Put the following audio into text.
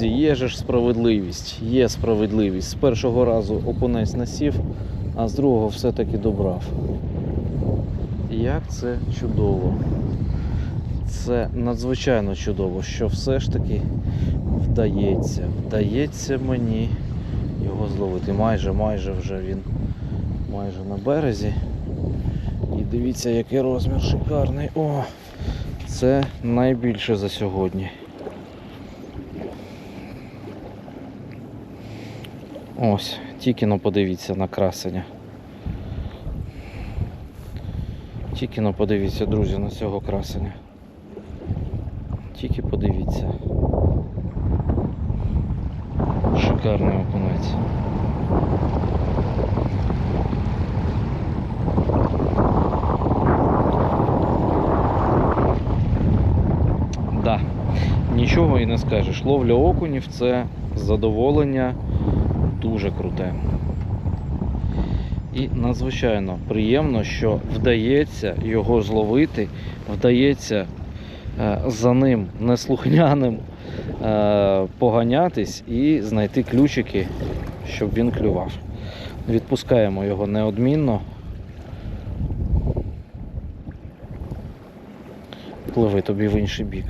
друзі, є ж справедливість. Є справедливість. З першого разу окунець насів, а з другого все-таки добрав. Як це чудово. Це надзвичайно чудово, що все ж таки вдається. Вдається мені його зловити. Майже, майже вже він майже на березі. І дивіться, який розмір шикарний. О! Це найбільше за сьогодні. Ось, тільки но подивіться на красення. Тільки но подивіться, друзі, на цього красення. Тільки подивіться. Шикарний окунець. Нічого і не скажеш. Ловля окунів це задоволення дуже круте. І надзвичайно приємно, що вдається його зловити, вдається е, за ним неслухняним е, поганятись і знайти ключики, щоб він клював. Відпускаємо його неодмінно. Пливи тобі в інший бік.